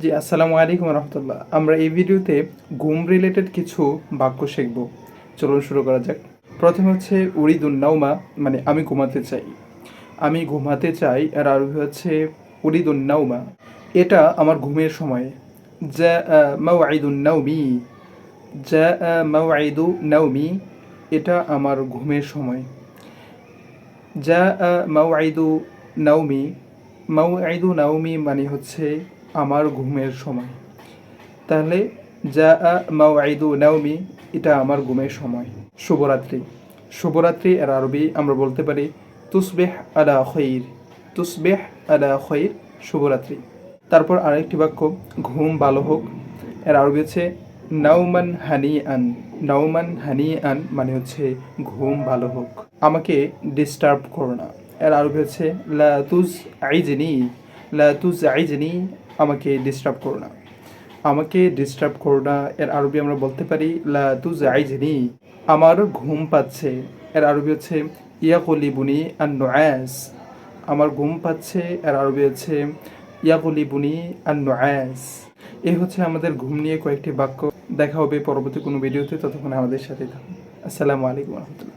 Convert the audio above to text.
জি, আসসালামু আলাইকুম রহমতুল্লাহ। আমরা এই ভিডিওতে ঘুম রিলেটেড কিছু বাক্য শিখব। চলুন শুরু করা যাক। প্রথমে হচ্ছে উড়িদুন নাউমা মানে আমি ঘুমাতে চাই। আমি ঘুমাতে চাই এর আরবি হচ্ছে উড়িদুন নাউমা এটা আমার ঘুমের সময়। যা মাওয়াইদুন নাউমি যা মাওয়াইদু নাউমি এটা আমার ঘুমের সময়। যা মাওয়াইদু নাউমি মাওয়াইদু নাউমি মানে হচ্ছে আমার ঘুমের সময়। তাহলে যা মাওয়াইদু নাউমি এটা আমার ঘুমের সময়। শুভরাত্রি। শুভরাত্রি এর আরবি আমরা বলতে পারি তুসবেহ আলা খৈর। তুসবেহ আলা খৈর, শুভরাত্রি। তারপর আরেকটি বাক্য, ঘুম ভালো হোক। এর আরবি হচ্ছে নাউমান হানি আন নাউমান হানি আন মানে হচ্ছে ঘুম ভালো হোক। আমাকে ডিস্টার্ব করো না। এর আরবি হচ্ছে লা তুজ আইজনি লা তুজ আইজনি আমাকে ডিস্টার্ব করো না। আমাকে ডিস্টার্ব করো না, এর আরবি আমরা বলতে পারি, লা তুজ আইজনি আমার ঘুম পাচ্ছে। এর আরবি হচ্ছে ইয়াকলিবুনি আন নোয়াস আমার ঘুম পাচ্ছে। এর আরবি হচ্ছে ইয়াকলিবুনি আন নোয়াস এই হচ্ছে আমাদের ঘুম নিয়ে কয়েকটি বাক্য। দেখা হবে পরবর্তী কোনো ভিডিওতে, ততক্ষণ আমাদের সাথে থাকুন। আসসালামু আলাইকুম রহমতুল্লাহ।